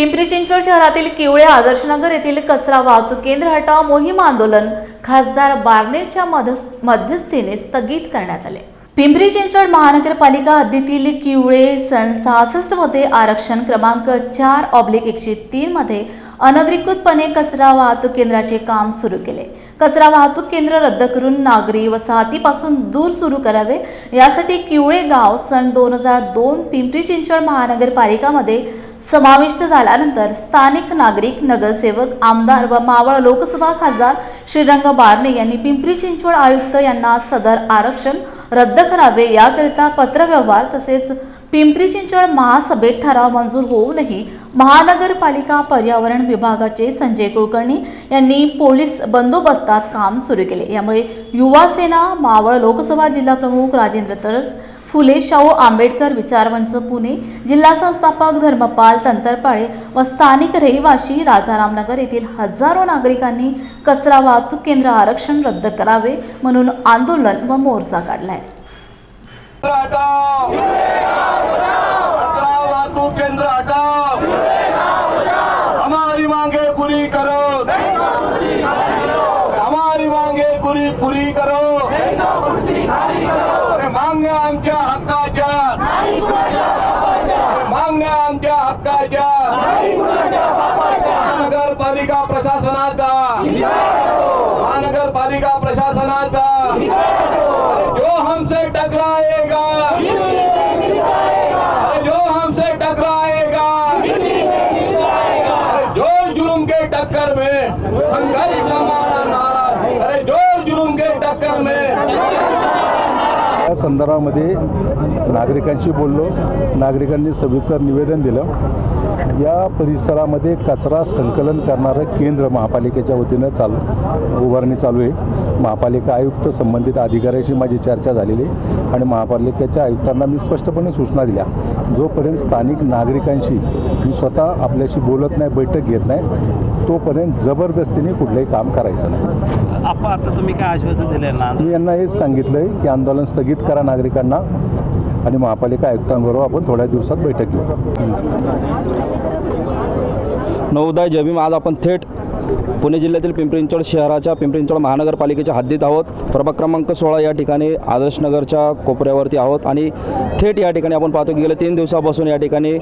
पिंपरी चिंचवड शहरातील किवळे आदर्शनगर येथील कचरा वाहतूक केंद्र हटाव मोहीम आंदोलन खासदार बार्नेरच्या मध्यस- मध्यस्थीने स्थगित करण्यात आले. पिंपरी चिंचवड महानगरपालिका हद्दीतील किवळे सन सहासष्टमध्ये आरक्षण क्रमांक चार ऑब्लिक एकशे तीन मध्ये अनधिकृतपणे कचरा वाहतूक केंद्राचे काम सुरू केले. कचरा वाहतूक केंद्र रद्द करून नागरी वसाहतीपासून दूर सुरू करावे. यासाठी किवळे गाव सन दोन हजार दोन पिंपरी चिंचवड महानगरपालिकामध्ये समाविष्ट झाल्यानंतर स्थानिक नागरिक नगरसेवक आमदार व मावळ लोकसभा खासदार श्रीरंग बारणे यांनी पिंपरी चिंचवड आयुक्त यांना सदर आरक्षण रद्द करावे याकरिता पत्रव्यवहार तसेच पिंपरी चिंचवड महासभेत ठराव मंजूर होऊनही महानगरपालिका पर्यावरण विभागाचे संजय कुलकर्णी यांनी पोलीस बंदोबस्तात काम सुरू केले. यामुळे युवा सेना मावळ लोकसभा जिल्हा प्रमुख राजेंद्र तरस फुले शाहू आंबेडकर विचारवंच पुणे जिल्हा संस्थापक धर्मपाल तंतरपाळे व स्थानिक रहिवाशी राजारामनगर येथील हजारो नागरिकांनी कचरा वाहतूक केंद्र आरक्षण रद्द करावे म्हणून आंदोलन व मोर्चा काढलाय. आहे केंद्र हटाओ हमारी मांगे पूरी करो हमारी मांगे पूरी करो. अरे मागण्या आमच्या हक्काच्या. मागण्या आमच्या हक्काच्या. महानगरपालिका प्रशासनाचा. महानगरपालिका प्रशासन जो हमसे टकराएगा अरे जो हमसे टकराएगा अरे जो जुर्म के टक्कर में संघर्ष हमारा नारा अरे जो जुर्म के टक्कर में या संदर्भामध्ये नागरिकांशी बोललो. नागरिकांनी सविस्तर निवेदन दिलं. या परिसरामध्ये कचरा संकलन करणारं केंद्र महापालिकेच्या वतीनं चालू उभारणी चालू आहे. महापालिका आयुक्त संबंधित अधिकाऱ्याशी माझी चर्चा झालेली आहे आणि महापालिकेच्या आयुक्तांना मी स्पष्टपणे सूचना दिल्या. जोपर्यंत स्थानिक नागरिकांशी मी स्वतः आपल्याशी बोलत नाही बैठक घेत नाही तोपर्यंत जबरदस्तीने कुठलंही काम करायचं नाही. आपण आता तुम्ही काय आश्वासन दिले ना मी यांना हेच सांगितलं आहे की आंदोलन स्थगित करा नागरिकांना आणि महापालिका आयुक्तांबरोबर आपण थोड्या दिवसात बैठक घेऊ. नवोदय जमीम आज आपण थेट पुणे जिल्ह्यातील पिंपरी शहराच्या पिंपरी महानगरपालिकेच्या हद्दीत आहोत. प्रभाग क्रमांक सोळा या ठिकाणी आदर्शनगरच्या कोपऱ्यावरती आहोत आणि थेट या ठिकाणी आपण पाहतो की गेल्या तीन दिवसापासून या ठिकाणी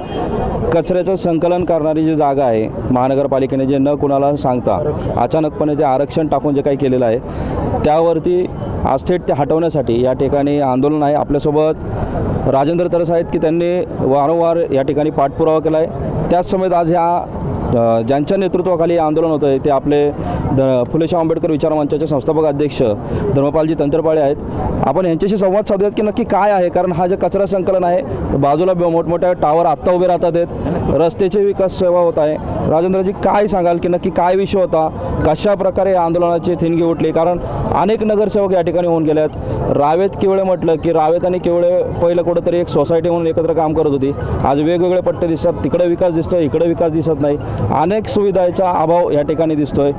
कचऱ्याचं संकलन करणारी जी जागा आहे महानगरपालिकेने जे न कुणाला सांगता अचानकपणे ते आरक्षण टाकून जे काही केलेलं आहे त्यावरती आज थेट ते हटवण्यासाठी या ठिकाणी आंदोलन आहे. आपल्यासोबत राजेंद्र तरस आहेत की त्यांनी वारंवार या ठिकाणी पाठपुरावा केला आहे त्याच समेत आज ह्या ज्यांच्या नेतृत्वाखाली आंदोलन होतं आहे ते आपले द फुलेशाह आंबेडकर विचार मंचाचे संस्थापक अध्यक्ष धर्मपालजी तंत्रपाळे आहेत. आपण यांच्याशी संवाद साधूयात की नक्की काय आहे? कारण हा जे कचरा संकलन आहे बाजूला मोठमोठ्या टावर आत्ता उभे राहतात आहेत. रस्त्याचे विकास सेवा होत आहे. राजेंद्रजी काय सांगाल की नक्की काय विषय होता? कशा प्रकारे या आंदोलनाची थिणगी उठली? कारण अनेक नगरसेवक या ठिकाणी होऊन गेले आहेत रावेत केवळे म्हटलं की रावेत आणि केवळे पहिलं कुठंतरी एक सोसायटी म्हणून एकत्र काम करत होती. आज वेगवेगळे पट्टे दिसतात. तिकडे विकास दिसतोय इकडे विकास दिसत नाही. अनेक सुविधांचा अभाव या ठिकाणी दिसतोय.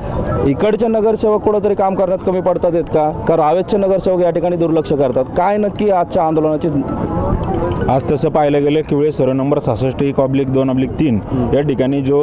इकडचे नगरसेवक कुठंतरी काम करण्यात कमी पडतात आहेत का? का रावेतचे नगरसेवक या ठिकाणी दुर्लक्ष करतात? काय नक्की आजच्या आंदोलनाची आज तसं पाहायला गेलं किवळे सर्व नंबर सहासष्ट एक ऑब्लिक दोन ऑब्लिक तीन. या ठिकाणी जो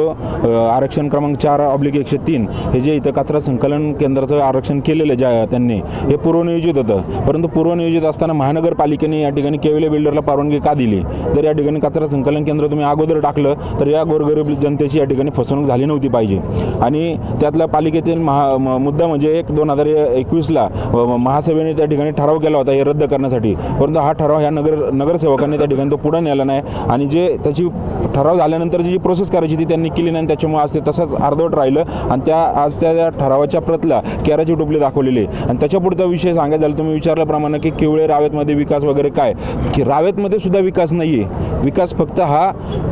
आरक्षण क्रमांक चार ऑब्लिक एकशे तीन हे जे इथं कचरा संकलन केंद्राचं आरक्षण केलेलं ज्या त्यांनी हे पूर्वनियोजित होतं. परंतु पूर्वनियोजित असताना महानगरपालिकेने या ठिकाणी केवले बिल्डरला परवानगी का दिली? तर या ठिकाणी कचरा संकलन केंद्र तुम्ही अगोदर टाकलं तर या गोरगरीब जनतेची या ठिकाणी फसवणूक झाली नव्हती पाहिजे. आणि त्यातल्या पालिकेतील महा मुद्दा म्हणजे एक दोन हजार एकवीसला महासभेने त्या ठिकाणी ठराव केला होता हे रद्द करण्यासाठी. परंतु हा ठराव ह्या नगर नगरसेवकांनी त्या ठिकाणी तो पुढे नेला नाही. आणि जे त्याची ठराव झाल्यानंतर जी प्रोसेस करायची ती त्यांनी केली नाही आणि त्याच्यामुळे आज ते तसंच अर्धवट राहिलं. आणि त्या आज त्या ठरावाच्या प्रतला कॅराची टोपली दाखवलेली आहे. आणि त्याच्या पुढचा विषय सांगायचा झाला तुम्ही विचारल्याप्रमाणे की केवळे रावेतमध्ये विकास वगैरे काय? की रावेतमध्ये सुद्धा विकास नाही आहे विकास फक्त हा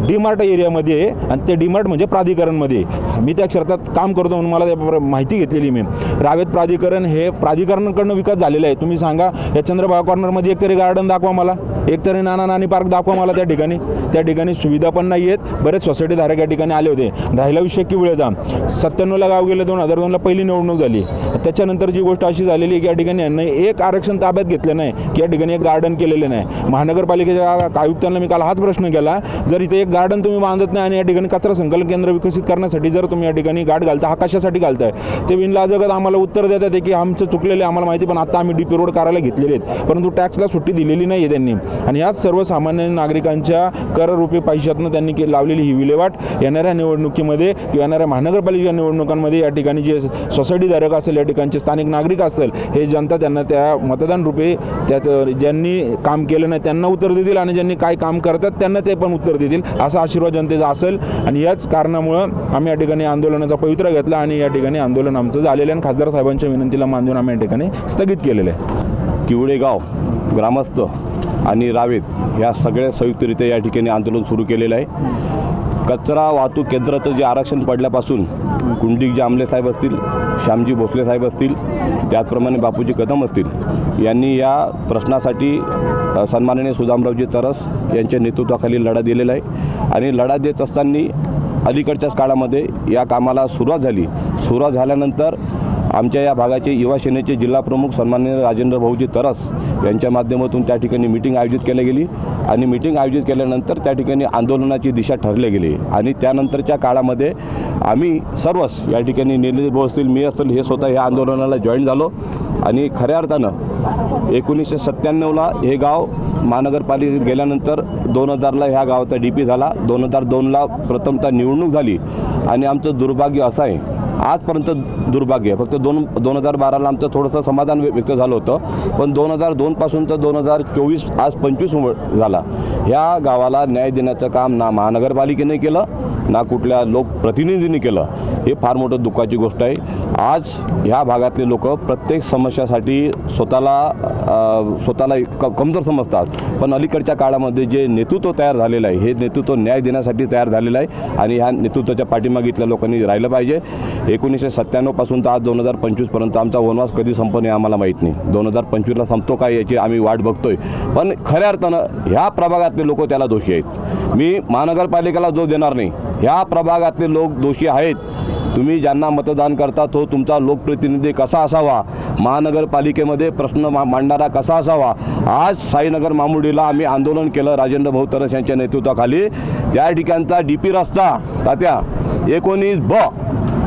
डीमार्ट एरियामध्ये आहे आणि ते डीमार्ट म्हणजे प्राधिकरणमध्ये मी त्या क्षेत्रात काम करतो म्हणून मला त्या माहिती घेतलेली मी. रावेत प्राधिकरण हे प्राधिकरणाकडनं विकास झालेला आहे. तुम्ही सांगा या चंद्रभागा कॉर्नरमध्ये एकतरी गार्डन दाखवा मला. एकतरी नाना नानी पार्क दाखवा मला त्या ठिकाणी. त्या ठिकाणी सुविधा पण नाही आहेत बरेच सोसायटीधारक या ठिकाणी आले होते. राहिला विषय किवळेचा सत्त्याण्णवला गाव गेले दोन हजार दोनला पहिली निवडणूक झाली. त्याच्यानंतर जी गोष्ट अशी झालेली की या ठिकाणी यांना एक आरक्षण ताब्यात घेतलं नाही की या ठिकाणी एक गार्डन केलेलं नाही. महानगरपालिकेच्या आयुक्तांना मी काल हाच प्रश्न केला जर इथे एक गार्डन तुम्ही बांधत नाही आणि या ठिकाणी कचरा संकलन केंद्र विकसित करण्यासाठी जर तुम्ही या ठिकाणी गाठ घालता हा कशासाठी घालताय? ते विनलाजगत आम्हाला उत्तर देतात आहे की आमचं चुकलेलं आहे आम्हाला माहिती पण आता आम्ही डीपी रोड करायला घेतलेले आहेत. परंतु टॅक्सला सुट्टी दिलेली नाही आहे त्यांनी. आणि याच सर्वसामान्य नागरिकांच्या कररूपी पैशातनं त्यांनी के लावलेली ही विल्हेवाट. येणाऱ्या निवडणुकीमध्ये किंवा येणाऱ्या महानगरपालिका निवडणुकांमध्ये या ठिकाणी जे सोसायटीधारक असेल या ठिकाणचे स्थानिक नागरिक असेल हे जनता त्यांना त्या मतदान रूपे त्याचं ज्यांनी काम केलं नाही त्यांना उत्तर देतील आणि ज्यांनी काय काम करतात त्यांना ते पण उत्तर देतील असा आशीर्वाद जनतेचा असेल. आणि याच कारणामुळं आम्ही या ठिकाणी आंदोलनाचा पवित्रा घेतला आणि या ठिकाणी आंदोलन आमचं झालेलं आहे. आणि खासदार साहेबांच्या विनंतीला मानून आम्ही या ठिकाणी स्थगित केलेलं आहे. किवळेगाव ग्रामस्थ आणि रावेत ह्या सगळ्या संयुक्तरित्या या ठिकाणी आंदोलन सुरू केलेलं आहे. कचरा वाहतूक केंद्राचं जे आरक्षण पडल्यापासून कुंडलिकजी जामले साहेब असतील श्यामजी भोसले साहेब असतील त्याचप्रमाणे बापूजी कदम असतील यांनी या प्रश्नासाठी सन्माननीय सुदामरावजी तरस यांच्या नेतृत्वाखाली लढा दिलेला आहे. आणि लढा देत असताना अलीकडच्याच काळामध्ये या कामाला सुरुवात झाली. सुरुवात झाल्यानंतर आमच्या या भागाचे युवा सेनेचे जिल्हा प्रमुख सन्माननीय राजेंद्र भाऊजी तरस यांच्या माध्यमातून त्या ठिकाणी मिटिंग आयोजित केली गेली. आणि मिटिंग आयोजित केल्यानंतर त्या ठिकाणी आंदोलनाची दिशा ठरली गेली. आणि त्यानंतरच्या काळामध्ये आम्ही सर्वच या ठिकाणी निलेश भाऊ असतील मी असतील हे स्वतः या आंदोलनाला जॉईन झालो. आणि खऱ्या अर्थानं एकोणीसशे सत्त्याण्णवला हे गाव महानगरपालिकेत गेल्यानंतर दोन हजारला ह्या गावाचा डी पी झाला. दोन हजार दोनला प्रथमतः निवडणूक झाली. आणि आमचं दुर्भाग्य असं आहे आजपर्यंत दुर्भाग्य आहे. फक्त दोन दोन हजार बाराला आमचं थोडंसं समाधान व्य- व्यक्त झालं होतं. पण दोन हजार दोनपासून तर दोन हजार चोवीस आज पंचवीस उम- झाला. ह्या गावाला न्याय देण्याचं काम ना महानगरपालिकेने केलं ना कुठल्या लोकप्रतिनिधींनी केलं. हे फार मोठं दुःखाची गोष्ट आहे. आज ह्या भागातले लोक प्रत्येक समस्यासाठी स्वतःला स्वतःला एक क कमजोर समजतात. पण अलीकडच्या काळामध्ये जे नेतृत्व तयार झालेलं आहे हे नेतृत्व न्याय देण्यासाठी तयार झालेलं आहे आणि ह्या नेतृत्वाच्या पाठीमागे इथल्या लोकांनी राहिलं पाहिजे. एकोणीसशे सत्त्याण्णवपासून तर आज दोन हजार पंचवीसपर्यंत आमचा वनवास कधी संपणे आम्हाला माहीत नाही. दोन हजार पंचवीसला संपतो काय याची आम्ही वाट बघतोय. पण खऱ्या अर्थानं ह्या प्रभागातले लोक त्याला दोषी आहेत. मी महानगरपालिकेला जो देणार नाही ह्या प्रभागातले लोक दोषी आहेत. तुम्ही ज्यांना मतदान करता तो तुमचा लोकप्रतिनिधी कसा असावा? महानगरपालिकेमध्ये प्रश्न मा मांडणारा कसा असावा? आज साईनगर मामुडीला आम्ही आंदोलन केलं राजेंद्र भाऊ तरस यांच्या नेतृत्वाखाली. त्या ठिकाणचा डी पी रस्ता तात्या एकोणीस ब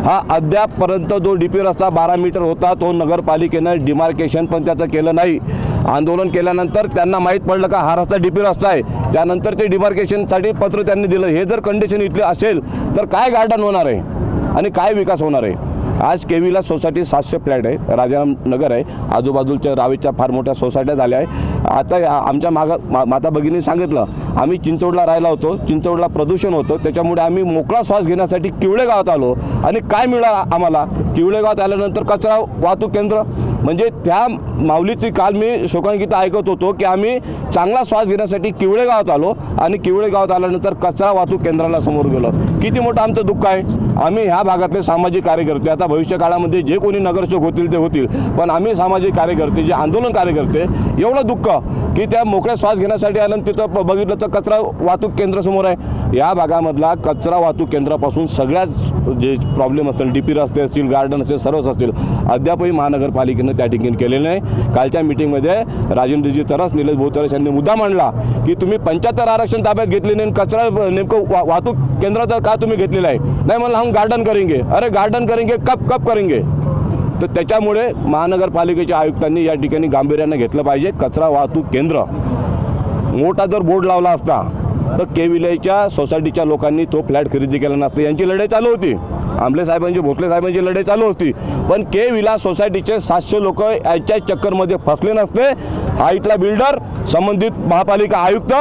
हा अद्यापपर्यंत जो डी पी रस्ता बारा मीटर होता तो नगरपालिकेनं डिमार्केशन पण त्याचं केलं नाही. आंदोलन केल्यानंतर त्यांना माहीत पडलं का हा रस्ता डी पी रस्ता आहे. त्यानंतर ते डिमार्केशनसाठी पत्र त्यांनी दिलं. हे जर कंडिशन इथले असेल तर काय गार्डन होणार आहे? आणि काय विकास होणार आहे? आज केवीला सोसायटी सातशे फ्लॅट आहे राजाराम नगर आहे आजूबाजूच्या रावेच्या फार मोठ्या सोसायट्या झाल्या आहे आता आमच्या मागा मा माता भगिनी सांगितलं आम्ही चिंचवडला राहिला होतो चिंचवडला प्रदूषण होतं त्याच्यामुळे आम्ही मोकळा श्वास घेण्यासाठी किवळे गावात आलो. आणि काय मिळालं आम्हाला? किवळे गावात आल्यानंतर कचरा वाहतूक केंद्र. म्हणजे त्या माऊलीची काल मी शोकांकित ऐकत होतो की आम्ही चांगला श्वास घेण्यासाठी किवळे गावात आलो. आणि किवळे गावात आल्यानंतर कचरा वाहतूक केंद्राला समोर गेलो. किती मोठं आमचं दुःख आहे? आम्ही ह्या भागातले सामाजिक कार्यकर्ते आता भविष्य काळामध्ये जे कोणी नगरसेवक होतील ते होतील पण आम्ही सामाजिक कार्यकर्ते जे आंदोलन कार्यकर्ते एवढं दुःख की त्या मोकळ्या श्वास घेण्यासाठी आलं आणि तिथं बघितलं तर कचरा वाहतूक केंद्र समोर आहे. या भागामधला कचरा वाहतूक केंद्रापासून सगळ्याच जे प्रॉब्लेम असतील डी पी रस्ते असतील गार्डन असतील सर्वच असतील अद्यापही महानगरपालिकेनं त्या ठिकाणी केलेलं नाही. कालच्या मिटिंगमध्ये राजेंद्रजी तरस निलेश भाऊ तरस यांनी मुद्दा मांडला की तुम्ही पंच्याहत्तर आरक्षण ताब्यात घेतले नाही कचरा नेमकं वा वाहतूक केंद्राचा का तुम्ही घेतलेला आहे? नाही मला हम गार्डन करेंगे. अरे गार्डन करेंगे कब कब करेंगे. तर त्याच्यामुळे महानगरपालिकेच्या आयुक्तांनी या ठिकाणी गांभीर्यानं घेतलं पाहिजे. कचरा वाहतूक केंद्र. मोठा जर बोर्ड लावला असता तर केविलेच्या सोसायटीच्या लोकांनी तो फ्लॅट खरेदी केला नसता. यांची लढाई चालू होती. आंबले साहेबांची भोसले साहेबांची लढाई चालू होती. पण के विला सोसायटीचे सातशे लोक याच्या चक्करमध्ये फसले नसते. हा इथला बिल्डर संबंधित महापालिका आयुक्त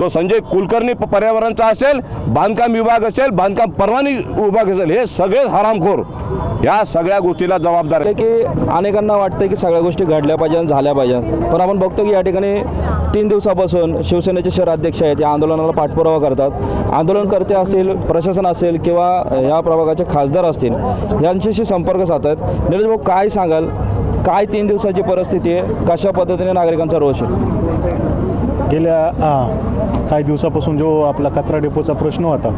तो संजय कुलकर्णी प- पर्यावरणचा असेल बांधकाम विभाग असेल बांधकाम परवानी विभाग असेल हे सगळेच हरामखोर. या सगळ्या गोष्टीला जबाबदार आहे की अनेकांना वाटतं की सगळ्या गोष्टी घडल्या पाहिजे आणि झाल्या पाहिजे. पण आपण बघतो की या ठिकाणी तीन दिवसापासून शिवसेनेचे शहराध्यक्ष आहेत या आंदोलनाला पाठपुरावा करतात. आंदोलनकर्ते असेल प्रशासन असेल किंवा या प्रभागाचे खास खासदार असतील यांच्याशी संपर्क साधतात निलेश भाऊ काय सांगाल? काय तीन दिवसाची परिस्थिती आहे? कशा पद्धतीने नागरिकांचा रोष आहे? गेल्या काही दिवसापासून जो आपला कचरा डेपोचा प्रश्न होता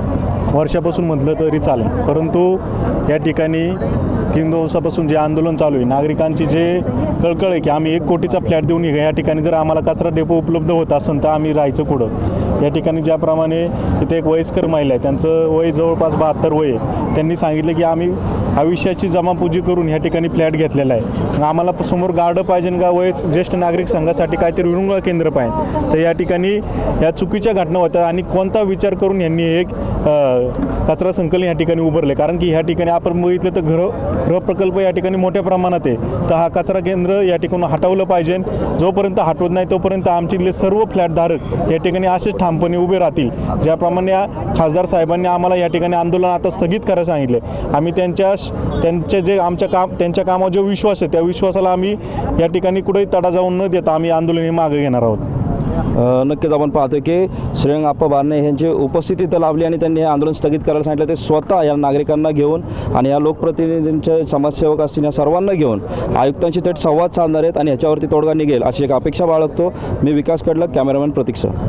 वर्षापासून म्हटलं तरी चालेल. परंतु या ठिकाणी तीन दिवसापासून जे आंदोलन चालू आहे नागरिकांची जे कळकळ आहे की आम्ही एक कोटीचा फ्लॅट देऊन या ठिकाणी जर आम्हाला कचरा डेपो उपलब्ध होत असेल तर आम्ही राहायचं कुठं? या ठिकाणी ज्याप्रमाणे इथे एक वयस्कर महिला आहे त्यांचं वय जवळपास बहात्तर वय आहे. त्यांनी सांगितलं की आम्ही आयुष्याची जमापूजी करून ह्या ठिकाणी फ्लॅट घेतलेला आहे. आम्हाला समोर गार्ड पाहिजे का वय ज्येष्ठ नागरिक संघासाठी काहीतरी विरंगुळा केंद्र पाहिजे. तर या ठिकाणी या चुकीच्या घटना होत्या आणि कोणता विचार करून यांनी एक कचरा संकलन या ठिकाणी उभारले? कारण की ह्या ठिकाणी आपण बघितलं तर घरं प्रकल्प या ठिकाणी मोठ्या प्रमाणात आहे. तर हा कचरा केंद्र या ठिकाणी हटवलं पाहिजे. जोपर्यंत हटवत नाही तोपर्यंत आमचे सर्व फ्लॅटधारक या ठिकाणी असेच ठामपणे उभे राहतील. ज्याप्रमाणे या खासदार साहेबांनी आम्हाला या ठिकाणी आंदोलन आता स्थगित करायला सांगितले. आम्ही त्यांच्या त्यांचे जे आमच्या काम त्यांच्या कामावर जो विश्वास आहे त्या विश्वासाला आम्ही या ठिकाणी कुठेही तडा जाऊन न देता आम्ही आंदोलन हे मागे घेणार आहोत. नक्कीच आपण पाहतो की श्रेयंग आप्पा बारणे यांची उपस्थिती इथं लाभली आणि त्यांनी हे आंदोलन स्थगित करायला सांगितलं. ते स्वतः या नागरिकांना घेऊन आणि या लोकप्रतिनिधींचे समाजसेवक असतील या सर्वांना घेऊन आयुक्तांशी थेट संवाद साधणार आहेत आणि ह्याच्यावरती तोडगा निघेल अशी एक अपेक्षा बाळगतो. मी विकास कडलं कॅमेरामॅन प्रतीक्षा.